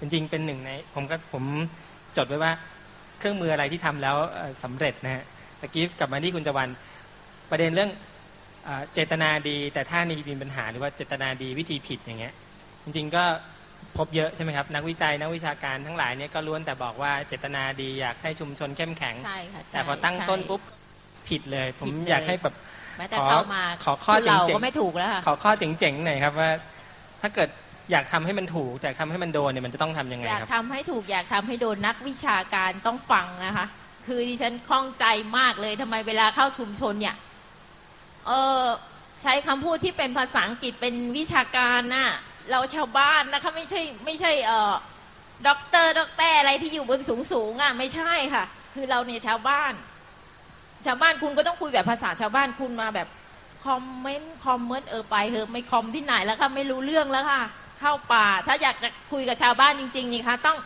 จริงๆเป็นหนึ่งในผมก็ผมจดไว้ว่าเครื่องมืออะไรที่ทำแล้วเอ่อสำเร็จนะฮะตะกี้กลับมาที่คุณจวันประเด็นเรื่องเอ่อเจตนาดี แต่ถ้านี่มีปัญหาหรือว่าเจตนาดีวิธีผิดอย่างเงี้ยจริงๆก็พบเยอะใช่ไหมครับนักวิจัยนักวิชาการทั้งหลายเนี่ยก็ล้วนแต่บอกว่าเจตนาดีอยากให้ชุมชนเข้มแข็งใช่ค่ะใช่แต่พอตั้งใช่ต้นปุ๊บผิดเลย ผมผิดเลยอยากให้แบบแม้แต่ขอเข้ามาขอข้อสู้เราเจ๋งๆก็ไม่ถูกแล้วค่ะขอข้อเจ๋งๆหน่อยครับว่า ถ้าเกิด อยากทำให้มันถูกแต่ทำให้มันโดนเนี่ยมันจะต้องทำยังไงอยากครับ ทำให้ถูกอยากทำให้โดนนักวิชาการต้องฟังนะคะ คือดิฉันคล่องใจมากเลยทำไมเวลาเข้าชุมชนเนี่ย เออใช้คำพูดที่เป็นภาษาอังกฤษเป็นวิชาการน่ะ เราชาวบ้านนะคะไม่ใช่ไม่ใช่เออด็อกเตอร์ด็อกเตอร์อะไรที่อยู่บนสูงสูงๆอะไม่ใช่ค่ะ คือเราเนี่ยชาวบ้าน ชาวบ้านคุณก็ต้องคุยแบบภาษาชาวบ้านคุณมาแบบคอมเมนต์คอมเมนต์เออไปเถอะไม่คอมที่ไหนแล้วค่ะไม่รู้เรื่องแล้วค่ะ เข้าป่า ถ้าอยากจะคุยกับชาวบ้านจริง ๆ นี่คะต้อง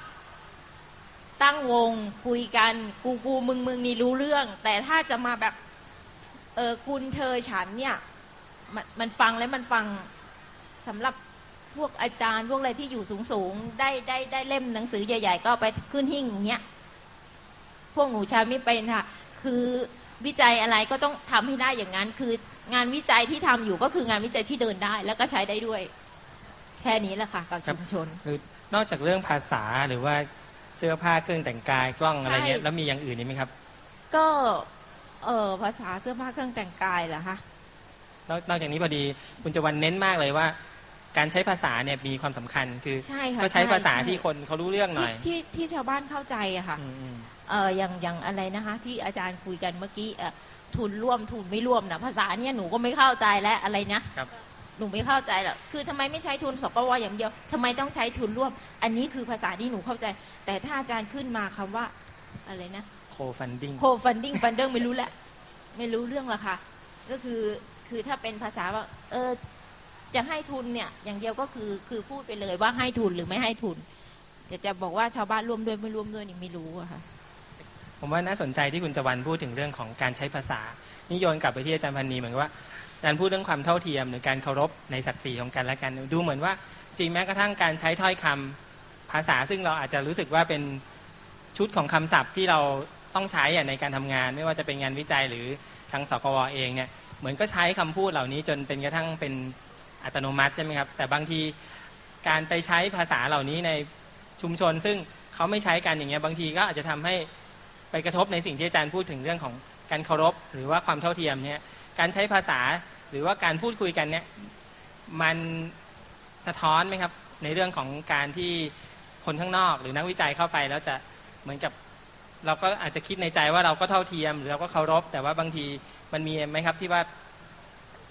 ตั้งวงคุยกันกูกูมึงมึงนี่รู้เรื่อง แต่ถ้าจะมาแบบ เออคุณเธอฉันเนี่ย มันมันฟังแล้วมันฟังสำหรับพวกอาจารย์พวกอะไรที่อยู่สูงสูงๆได้ได้ได้เล่มหนังสือใหญ่ ๆ ก็ไปขึ้นหิ้งอย่างเงี้ยพวกหนูใช้ไม่เป็นค่ะ คือวิจัยอะไรก็ต้องทำให้ได้อย่างนั้น คืองานวิจัยที่ทำอยู่ก็คืองานวิจัยที่เดินได้ แล้วก็ใช้ได้ด้วย แค่นี้แหละค่ะกับครับชุมชน คือนอกจากเรื่องภาษาหรือว่าเสื้อผ้าเครื่องแต่งกายกล้องอะไรเงี้ยใช่แล้วมีอย่างอื่นอีกไหมครับ ก็เออภาษาเสื้อผ้าเครื่องแต่งกายเหรอคะนอกนอกจากนี้พอดีคุณจวันเน้นมากเลยว่า การใช้ภาษาเนี่ยมีความสำคัญคือใช่ค่ะก็ใช้ภาษาช่ที่คนเขารู้เรื่องหน่ที่อยที่ที่ชาวบ้านเข้าใจอะค่ะอืมอืมเอออย่างอย่างอะไรนะคะ ที่อาจารย์คุยกันเมื่อกี้เออทุนร่วมทุนไม่ร่วมนะภาษาเนี่ยหนูก็ไม่เข้าใจแล้วอะไรนะครับ หนูไม่เข้าใจหรอกคือทำไมไม่ใช้ทุนสกวอย่างเดียวทำไมต้องใช้ทุนร่วม อันนี้คือภาษาที่หนูเข้าใจ แต่ถ้าอาจารย์ขึ้นมาคำว่าอะไรนะโคฟันดิ้งโคฟันดิ้งฟันเดอร์ไม่รู้แหละไม่รู้เรื่องละค่ะ ก็คือคือถ้าเป็นภาษาว่า เออจะให้ทุนเนี่ยอย่างเดียวก็คือคือพูดไปเลยว่าให้ทุนหรือไม่ให้ทุน จะจะบอกว่าชาวบ้านร่วมด้วยไม่ร่วมด้วยนี่ไม่รู้อะค่ะผมว่าน่าสนใจที่คุณจวันพูดถึงเรื่องของการใช้ภาษานี่โยนกลับไปที่อาจารย์พันนีเหมือนกับว่า อาจารย์พูดเรื่องความเท่าเทียมหรือการเคารพในศักดิ์ศรีของกันและกันดูเหมือนว่าจริงแม้กระทั่งการใช้ถ้อยคำภาษาซึ่งเราอาจจะรู้สึกว่าเป็นชุดของคำศัพท์ที่เราต้องใช้ในการทำงาน ไม่ว่าจะเป็นงานวิจัยหรือทางสกวเองเนี่ยเหมือนก็ใช้คำพูดเหล่านี้จนเป็นกระทั่งเป็นอัตโนมัติใช่ไหมครับแต่บางทีการไปใช้ภาษาเหล่านี้ในชุมชน ซึ่งเขาไม่ใช้กันอย่างเงี้ยบางทีก็อาจจะทำให้ไปกระทบในสิ่งที่อาจารย์พูดถึงเรื่องของการเคารพ หรือว่าความเท่าเทียมเนี่ย การใช้ภาษาหรือว่าการพูดคุยกันเนี่ยมันสะท้อนไหมครับ ในเรื่องของการที่คนข้างนอก หรือนักวิจัยเข้าไป แล้วจะเหมือนกับเราก็อาจจะคิดในใจว่าเราก็เท่าเทียม หรือเราก็เคารพ แต่ว่าบางทีมันมีไหมครับที่ว่า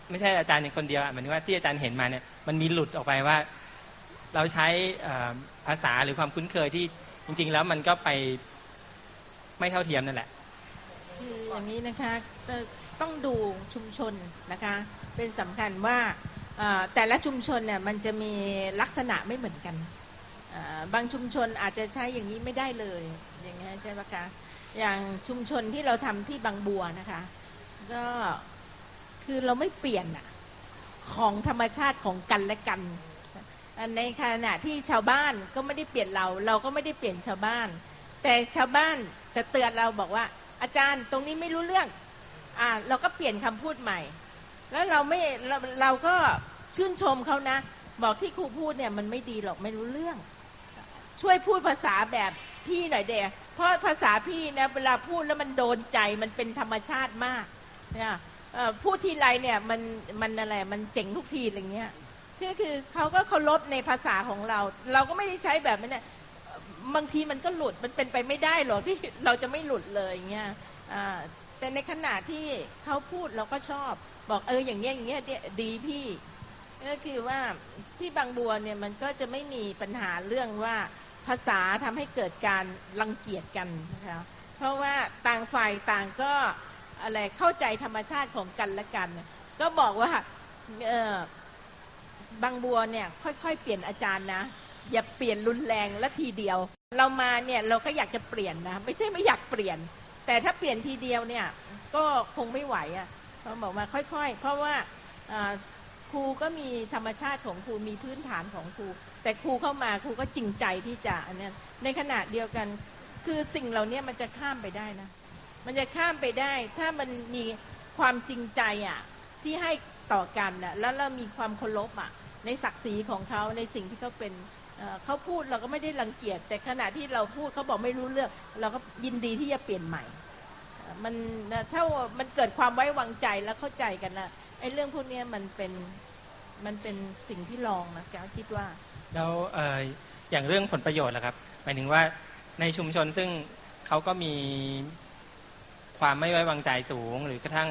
ไม่ใช่อาจารย์อย่างคนเดียวอะหมายถึงว่าที่อาจารย์เห็นมาเนี่ยมันมีหลุดออกไปว่า เราใช้ภาษาหรือความคุ้นเคยที่จริง ๆ แล้วมันก็ไปไม่เท่าเทียมนั่นแหละคืออย่างนี้นะคะเอ่ ต้องดูชุมชนนะคะเป็นสำคัญว่าแต่ละชุมชนเนี่ยมันจะมีลักษณะไม่เหมือนกัน บางชุมชนอาจจะใช้อย่างนี้ไม่ได้เลยอย่างนี้ยใช่ไหมคะอย่างชุมชนที่เราทำที่บางบัวนะคะก็คือเราไม่เปลี่ยนอะของธรรมชาติของกันและกันในขณะที่ชาวบ้านก็ไม่ได้เปลี่ยนเรา เราก็ไม่ได้เปลี่ยนชาวบ้าน แต่ชาวบ้านจะเตือนเราบอกว่า อาจารย์ตรงนี้ไม่รู้เรื่อง อ่าเราก็เปลี่ยนคำพูดใหม่ แล้วเราไม่เราเราก็ชื่นชมเขานะ บอกที่ครูพูดเนี่ยมันไม่ดีหรอกไม่รู้เรื่อง ช่วยพูดภาษาแบบพี่หน่อยเดะเพราะภาษาพี่นะเวลาพูดแล้วมันโดนใจมันเป็นธรรมชาติมากเนี่ยพูดทีไรเนี่ยมันมันอะไรมันเจ๋งทุกทีอะไรเงี้ยคือคือเขาก็เคารพในภาษาของเรา เราก็ไม่ได้ใช้แบบนั้นบางทีมันก็หลุดมันเป็นไปไม่ได้หรอกที่เราจะไม่หลุดเลยเงี้ยอ่า แต่ในขณะที่เขาพูดเราก็ชอบ บอกเอออย่างเงี้ยอย่างเงี้ยดีพี่ก็คือว่าที่บางบัวเนี่ยมันก็จะไม่มีปัญหาเรื่องว่าภาษาทำให้เกิดการรังเกียจกันนะคะเพราะว่าต่างฝ่ายต่างก็อะไรเข้าใจธรรมชาติของกันและกัน ก็บอกว่าเออบางบัวเนี่ยค่อยๆ เปลี่ยนอาจารย์นะอย่าเปลี่ยนรุนแรงและทีเดียว เรามาเนี่ยเราก็อยากจะเปลี่ยนนะไม่ใช่ไม่อยากเปลี่ยน แต่ถ้าเปลี่ยนทีเดียวเนี่ยก็คงไม่ไหวอะ่ะเขาบอกมาค่อยๆ เพราะว่าครูก็มีธรรมชาติของครูมีพื้นฐานของครู แต่ครูเข้ามาครูก็จริงใจที่จะอันนี้ในขณะเดียวกัน คือสิ่งเหล่านี้มันจะข้ามไปได้นะ มันจะข้ามไปได้ ถ้ามันมีความจริงใจอะที่ให้ต่อกันน่ะแล้วเรามีความเคารพอะในศักดิ์ศรีของเขาในสิ่งที่เขาเป็น เขาพูดเราก็ไม่ได้รังเกียจ แต่ขณะที่เราพูดเขาบอกไม่รู้เรื่อง เราก็ยินดีที่จะเปลี่ยนใหม่ มันถ้ามันเกิดความไว้วางใจแล้วเข้าใจกันนะไอ้เรื่องพวกนี้มันเป็นมันเป็นสิ่งที่ลองนะแกคิดว่าแล้วออย่างเรื่องผลประโยชน์ล่ะครับ หมายถึงว่าในชุมชนซึ่งเขาก็มีความไม่ไว้วางใจสูง หรือกระทั่ง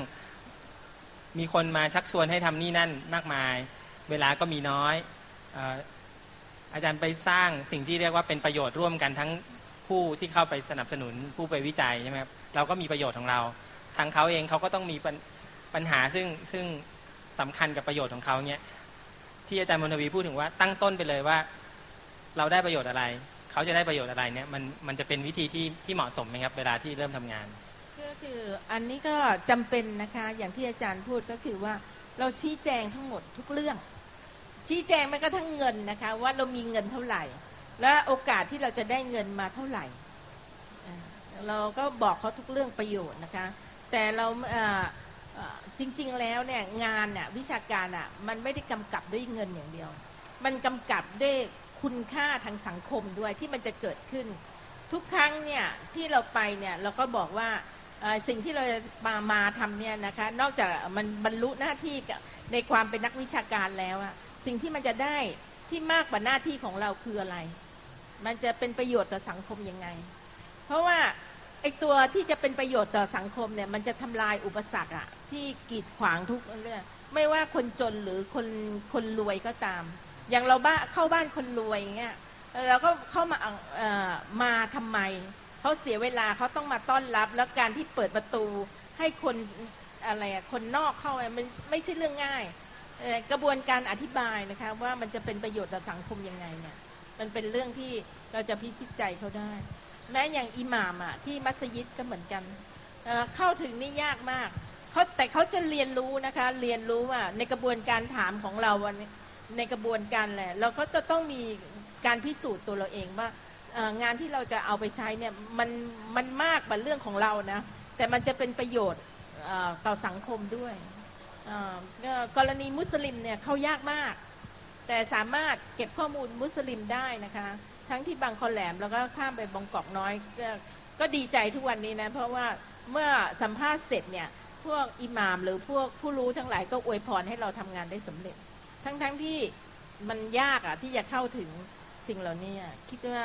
มีคนมาชักชวนให้ทำนี่นั่นมากมาย เวลาก็มีน้อย อาจารย์ไปสร้างสิ่งที่เรียกว่าเป็นประโยชน์ร่วมกันทั้งผู้ที่เข้าไปสนับสนุนผู้ไปวิจัยใช่ไหมครับเราก็มีประโยชน์ของเรา ทางเขาเองเขาก็ต้องมีปัญปัญหาซึ่งซึ่งสำคัญกับประโยชน์ของเขาเนี่ยที่อาจารย์มนทวีพูดถึงว่าตั้งต้นไปเลยว่า เราได้ประโยชน์อะไร เขาจะได้ประโยชน์อะไรเนี่ยมันมันจะเป็นวิธีที่ที่เหมาะสมไหมครับเวลาที่เริ่มทำงาน ก็คืออันนี้ก็จำเป็นนะคะอย่างที่อาจารย์พูดก็คือว่าเราชี้แจงทั้งหมดทุกเรื่อง ชี้แจงแม้กระทั่งเงินนะคะ ว่าเรามีเงินเท่าไหร่ และโอกาสที่เราจะได้เงินมาเท่าไหร่ เราก็บอกเขาทุกเรื่องประโยชน์นะคะ แต่เราจริงๆแล้วเนี่ยงานน่ะวิชาการอะมันไม่ได้กำกับด้วยเงินอย่างเดียว มันกำกับด้วยคุณค่าทางสังคมด้วยที่มันจะเกิดขึ้น ทุกครั้งเนี่ยที่เราไปเนี่ยเราก็บอกว่าสิ่งที่เรามามาทำเนี่ยนะคะนอกจากมันบรรลุหน้าที่ในความเป็นนักวิชาการแล้วอะ สิ่งที่มันจะได้ที่มากกว่าหน้าที่ของเราคืออะไร มันจะเป็นประโยชน์ต่อสังคมยังไง เพราะว่าไอตัวที่จะเป็นประโยชน์ต่อสังคมเนี่ยมันจะทำลายอุปสรรคอะที่กีดขวางทุกเรื่อง ไม่ว่าคนจนหรือคนคนรวยก็ตาม อย่างเราบ้าเข้าบ้านคนรวยเงี้ยเราก็เข้ามาเอ่อมาทำไมเขาเสียเวลาเขาต้องมาต้อนรับ แล้วการที่เปิดประตูให้คนอะไรอะคนนอกเข้ามันไม่ใช่เรื่องง่าย กระบวนการอธิบายนะคะว่ามันจะเป็นประโยชน์ต่อสังคมยังไงเนี่ยมันเป็นเรื่องที่เราจะพิจิตใจเขาได้ แม้อย่างอิหม่ามอะที่มัสยิดก็เหมือนกันเเข้าถึงนี่ยากมากเขาแต่เขาจะเรียนรู้นะคะเรียนรู้ว่าในกระบวนการถามของเราวันในกระบวนการแหละเราก็จะต้องมีการพิสูจน์ตัวเราเองว่างานที่เราจะเอาไปใช้เนี่ยมันมันมากกว่าเรื่องของเรานะแต่มันจะเป็นประโยชน์ต่อสังคมด้วย กรณีมุสลิมเนี่ยเข้ายากมาก แต่สามารถเก็บข้อมูลมุสลิมได้นะคะ ทั้งที่บางคอแหลมแล้วก็ข้ามไปบางกอกน้อยก็ก็ดีใจทุกวันนี้นะเพราะว่าเมื่อสัมภาษณ์เสร็จเนี่ยพวกอิหม่ามหรือพวกผู้รู้ทั้งหลายก็อวยพรให้เราทำงานได้สำเร็จ ทั้งๆทที่มันยากอะที่จะเข้าถึงสิ่งเหล่านี้คิดว่า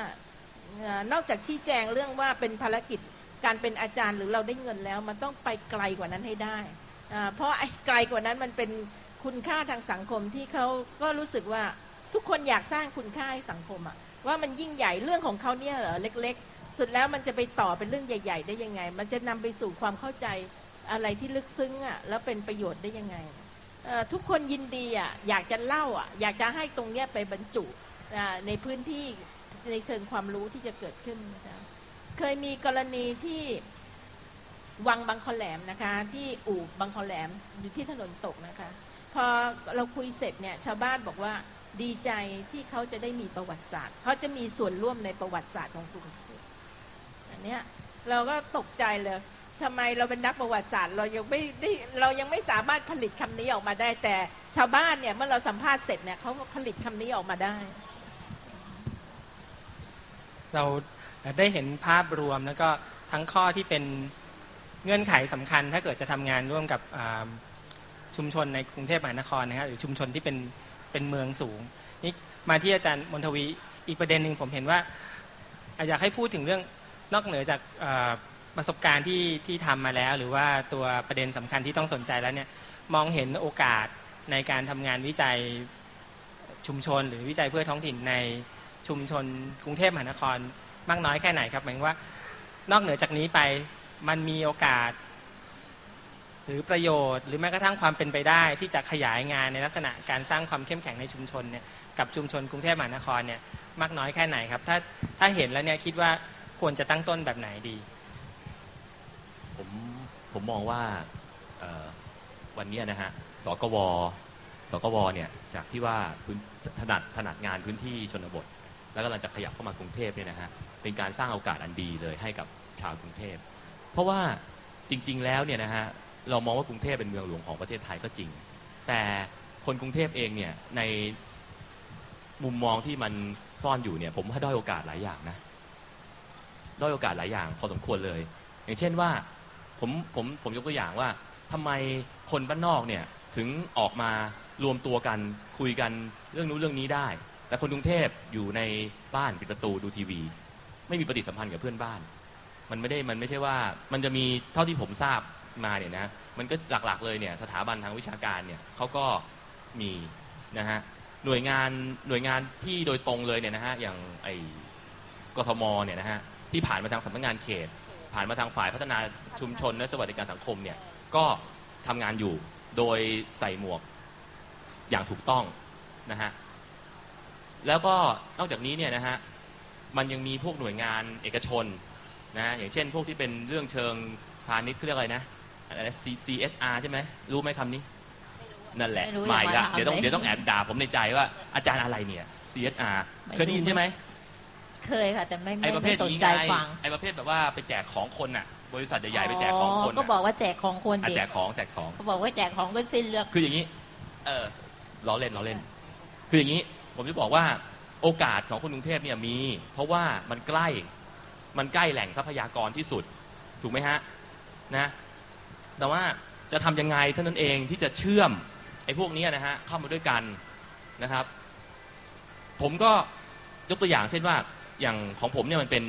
นอกจากชี้แจงเรื่องว่าเป็นภารกิจการเป็นอาจารย์หรือเราได้เงินแล้ว มันต้องไปไกลกว่านั้นให้ได้ เพราะไกลกว่านั้นมันเป็นคุณค่าทางสังคมที่เขาก็รู้สึกว่าทุกคนอยากสร้างคุณค่าให้สังคมอะว่ามันยิ่งใหญ่เรื่องของเขาเนี่ยเหรอเล็ก ๆ สุดแล้วมันจะไปต่อเป็นเรื่องใหญ่ ๆ ได้ยังไง มันจะนำไปสู่ความเข้าใจอะไรที่ลึกซึ้งอะแล้วเป็นประโยชน์ได้ยังไงทุกคนยินดีอะอยากจะเล่าอะอยากจะให้ตรงเนี้ยไปบรรจุในพื้นที่ในเชิงความรู้ที่จะเกิดขึ้นนะเคยมีกรณีที่ วังบางคอแหลมนะคะ ที่อู่บางคอแหลมอยู่ที่ถนนตกนะคะ พอเราคุยเสร็จเนี่ยชาวบ้านบอกว่าดีใจที่เขาจะได้มีประวัติศาสตร์เขาจะมีส่วนร่วมในประวัติศาสตร์ของกรุงเทพอันเนี้ยเราก็ตกใจเลยทำไมเราเป็นนักประวัติศาสตร์เรายังไม่ได้เรายังไม่สามารถผลิตคำนี้ออกมาได้ แต่ชาวบ้านเนี่ยเมื่อเราสัมภาษณ์เสร็จเนี่ยเขาผลิตคำนี้ออกมาได้ เราได้เห็นภาพรวมแล้วก็ทั้งข้อที่เป็น เงื่อนไขสำคัญถ้าเกิดจะทำงานร่วมกับชุมชนในกรุงเทพมหานครนะครับหรือชุมชนที่เป็นเป็นเมืองสูงนี่มาที่อาจารย์มนทวีอีกประเด็นหนึ่งผมเห็นว่าอยากให้พูดถึงเรื่องนอกเหนือจากประสบการณ์ที่ที่ทำมาแล้ว หรือว่าตัวประเด็นสำคัญที่ต้องสนใจแล้วเนี่ยมองเห็นโอกาสในการทำงานวิจัยชุมชน หรือวิจัยเพื่อท้องถิ่นในชุมชนกรุงเทพมหานครมากน้อยแค่ไหนครับหมายว่า นอกเหนือจากนี้ไป มันมีโอกาส หรือประโยชน์ หรือแม้กระทั่งความเป็นไปได้ที่จะขยายงานในลักษณะการสร้างความเข้มแข็งในชุมชนเนี่ยกับชุมชนกรุงเทพมหานครเนี่ยมากน้อยแค่ไหนครับ ถ้าถ้าเห็นแล้วเนี่ยคิดว่าควรจะตั้งต้นแบบไหนดี ผมผมมองว่าวันนี้นะฮะสกวสกวเนี่ยจากที่ว่าพื้นถนัดถนัดงานพื้นที่ชนบท แล้วกำลังจะขยับเข้ามากรุงเทพเนี่ยนะฮะเป็นการสร้างโอกาสอันดีเลยให้กับชาวกรุงเทพ เพราะว่าจริง ๆ แล้วเนี่ยนะฮะเรามองว่ากรุงเทพเป็นเมืองหลวงของประเทศไทยก็จริง แต่คนกรุงเทพเองเนี่ยในมุมมองที่มันซ่อนอยู่เนี่ย ผมว่าด้อยโอกาสหลายอย่างนะด้อยโอกาสหลายอย่างพอสมควรเลย อย่างเช่นว่าผมผมผมยกตัวอย่างว่าทำไมคนบ้านนอกเนี่ยถึงออกมารวมตัวกันคุยกันเรื่องนู้นเรื่องนี้ได้ แต่คนกรุงเทพอยู่ในบ้านปิดประตูดูทีวี ไม่มีปฏิสัมพันธ์กับเพื่อนบ้าน มันไม่ได้มันไม่ใช่ว่ามันจะมีเท่าที่ผมทราบมาเนี่ยนะมันก็หลักๆเลยเนี่ยสถาบันทางวิชาการเนี่ยเขาก็มีนะฮะหน่วยงานหน่วยงานที่โดยตรงเลยเนี่ยนะฮะอย่างไอ้กทมเนี่ยนะฮะที่ผ่านมาทางสำนักงานเขต ผ่านมาทางฝ่ายพัฒนาชุมชนและสวัสดิการสังคมเนี่ยก็ทำงานอยู่โดยใส่หมวกอย่างถูกต้องนะฮะแล้วก็นอกจากนี้เนี่ยนะฮะมันยังมีพวกหน่วยงานเอกชน นะฮะอย่างเช่นพวกที่เป็นเรื่องเชิงพาณิชย์เขาเรียกอะไรนะอะไรนะ C- CSR ใช่ไหมรู้ไหมคำนี้ นั่นแหละไม่รู้ใหม่ละอย่ามาถามเดี๋ยวต้องเลย เดี๋ยวต้องแอบด่าผมในใจว่าอาจารย์อะไรเนี่ย CSR ไม่รู้เคยได้ยินใช่ไหมเคยค่ะ แต่ไม่ไอ้ไม่ประเภไม่ทสนนี้ใจไงฟังไอ้ประเภทแบบว่าไปแจกของคนน่ะ บริษัทใหญ่ๆไปแจกของคนก็น่ะบอกว่าแจกของคนอะเด็แจกของแจกของ เขาบอกว่าแจกของก็สิ้นเรื่อง คืออย่างนี้ เออล้อเล่นล้อเล่น คืออย่างนี้ ผมจะบอกว่าโอกาสของคนกรุงเทพเนี่ยมี เพราะว่ามันใกล้ มันใกล้แหล่งทรัพยากรที่สุด ถูกไหมฮะนะแต่ว่าจะทำยังไงเท่านั้นเองที่จะเชื่อมไอ้พวกนี้นะฮะเข้ามาด้วยกันนะครับ ผมก็ยกตัวอย่างเช่นว่าอย่างของผมเนี่ยมันเป็น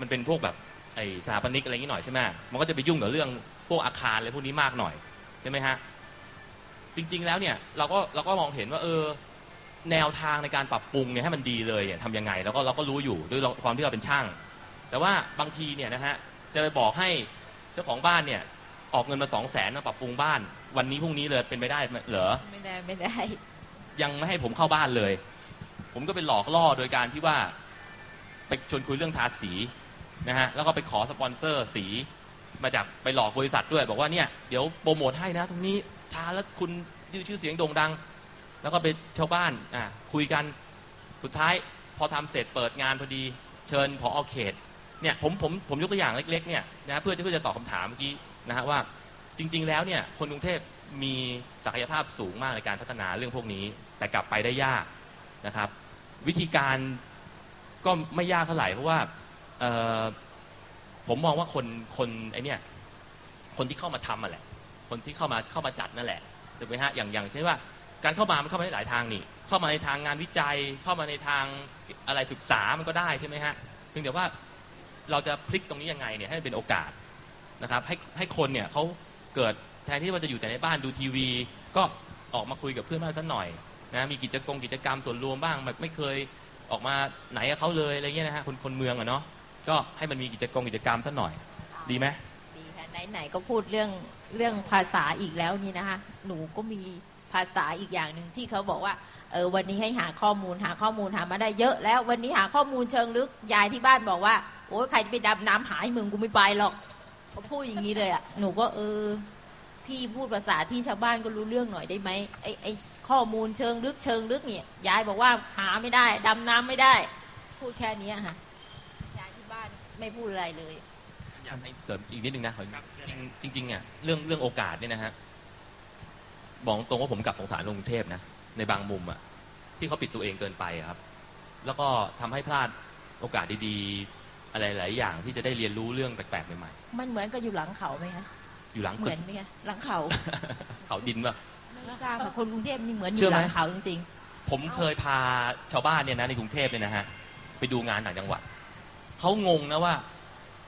มันเป็นพวกแบบไอ้สถาปนิกอะไรอย่างนี้หน่อยใช่ไหมมันก็จะไปยุ่งกับเรื่องพวกอาคารอะไรพวกนี้มากหน่อยใช่ไหมฮะจริง ๆแล้วเนี่ยเราก็เราก็มองเห็นว่าเออแนวทางในการปรับปรุงเนี่ยให้มันดีเลยเนี่ยทำยังไง แล้วก็เราก็รู้อยู่ด้วยความที่เราเป็นช่าง แต่ว่าบางทีเนี่ยนะฮะจะไปบอกให้เจ้าของบ้านเนี่ยออกเงินมาสองแสนมาปรับปรุงบ้าน วันนี้พรุ่งนี้เลยเป็นไปได้ไหมเหรอไม่ได้ไม่ได้ ยังไม่ให้ผมเข้าบ้านเลย ผมก็ไปหลอกล่อโดยการที่ว่า ไปชวนคุยเรื่องทาสีนะฮะแล้วก็ไปขอสปอนเซอร์สีมาจากไปหลอกบริษัทด้วย บอกว่าเนี่ยเดี๋ยวโปรโมทให้นะ ตรงนี้ทาแล้วคุณยืดชื่อเสียงโด่งดัง แล้วก็ไปชาวบ้านอะคุยกันสุดท้ายพอทำเสร็จเปิดงานพอดี เชิญพอเขต เนี่ยผมผมผมยกตัวอย่างเล็กๆเนี่ยนะเพื่อจะเพื่อจะตอบคำถามเมื่อกี้นะฮะว่าจริง ๆ แล้วเนี่ยคนกรุงเทพมีศักยภาพสูงมากในการพัฒนาเรื่องพวกนี้ แต่กลับไปได้ยากนะครับ วิธีการก็ไม่ยากเท่าไหร่เพราะว่าผมมองว่าคนคนไอเนี่ยคนที่เข้ามาทำอะแหละ คนที่เข้ามาเข้ามาจัดนั่นแหละถูกไหมฮะอย่างอย่างเช่นว่าการเข้ามามันเข้ามาได้หลายทางนี่เข้ามาในทางงานวิจัย เข้ามาในทางอะไรศึกษามันก็ได้ใช่ไหมฮะเพียงแต่ว่า เราจะพลิกตรงนี้ยังไงเนี่ยให้มันเป็นโอกาสนะครับให้ให้คนเนี่ยเขาเกิดแทนที่ว่าจะอยู่แต่ในบ้านดูทีวี ก็ออกมาคุยกับเพื่อนบ้านสักหน่อยนะมีกิจกรรมกิจกรรมส่วนรวมบ้างแบบไม่เคยออกมาไหนกับเขาเลยอะไรเงี้ยนะฮะคนคนเมืองอะเนาะก็ให้มันมีกิจกรรมกิจกรรมสักหน่อย ดีไหมดีค่ะไหนๆก็พูดเรื่องเรื่องภาษาอีกแล้วนี่นะคะหนูก็มีภาษาอีกอย่างหนึ่งที่เขาบอกว่าเออวันนี้ให้หาข้อมูลหาข้อมูลหามาได้เยอะ แล้ววันนี้หาข้อมูลเชิงลึกยายที่บ้านบอกว่า โอ้ยใครจะไปดำน้ำหายมึงกูไม่ไปหรอกเขาพูดอย่างนี้เลยอะหนูก็เออ พี่พูดภาษาที่ชาวบ้านก็รู้เรื่องหน่อยได้ไหมไอไอข้อมูลเชิงลึกเชิงลึกเนี่ยยายบอกว่าหาไม่ได้ดำน้ำไม่ได้ พูดแค่นี้ค่ะยายที่บ้านไม่พูดอะไรเลยอยากให้เสริมอีกนิดนึงนะจริงจริงอะเรื่องเรื่องโอกาสเนี่ยนะฮะบอกตรงว่าผมกลับสงสารกรุงเทพนะในบางมุมอะที่เขาปิดตัวเองเกินไปอะครับ แล้วก็ทำให้พลาดโอกาสดีๆ อะไรหลายอย่างที่จะได้เรียนรู้เรื่องแปลกๆใหม่มันเหมือนกับอยู่หลังเขาไหมคะๆอยู่หลังเหตึมือก นไหมคะหลังเขาเขาดินป่ะ ไม่ทราบค่ะคนกรุงเทพนี่เหมือนอเชื่ยู่อหไหม ลังเขาจริง ผมเคยพาชาวบ้านเนี่ยนะในกรุงเทพเนี่ยนะฮะไปดูงานต่างจังหวัดเขางงนะว่า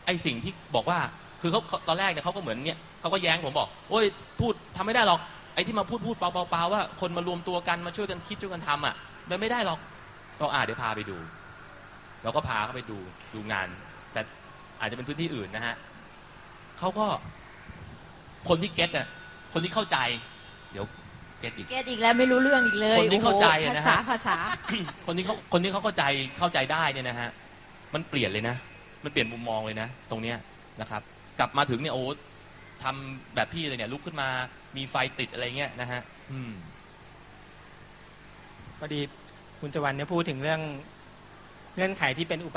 ไอสิ่งที่บอกว่าคือเขาเขาตอนแรกเนี่ยเขาก็เหมือนเนี่ยเขาก็แย้งผมบอกโอ้ยพูดทำไม่ได้หรอกไอที่มาพูดพูดเปล่าเปล่าๆว่าคนมารวมตัวกันมาช่วยกันคิดช่วยกันทำอะมันไม่ได้หรอกก็อ่าเดี๋ยวพาไปดู เราก็พาเขาไปดูดูงาน แต่อาจจะเป็นพื้นที่อื่นนะฮะเขาก็คนที่เก็ตอะคนที่เข้าใจ เดี๋ยวเก็ตอีกๆเกตอีกแล้วไม่รู้เรื่องอีกเลยคนที่เข้าใจอะโอ้โหนะภาฮะษาภาษา คนที่เขาคนที่เขาเข้าใจเข้าใจได้เนี่ยนะฮะมันเปลี่ยนเลยนะ มันเปลี่ยนมุมมองเลยนะ ตรงเนี้ยนะครับ กลับมาถึงเนี่ยโอ้ทำแบบพี่เลยเนี่ยลุกขึ้นมามีไฟติดอะไรเงี้ยนะฮะอืม พอดีคุณจวันเนี่ยพูดถึงเรื่อง เงื่อนไขที่เป็นอุป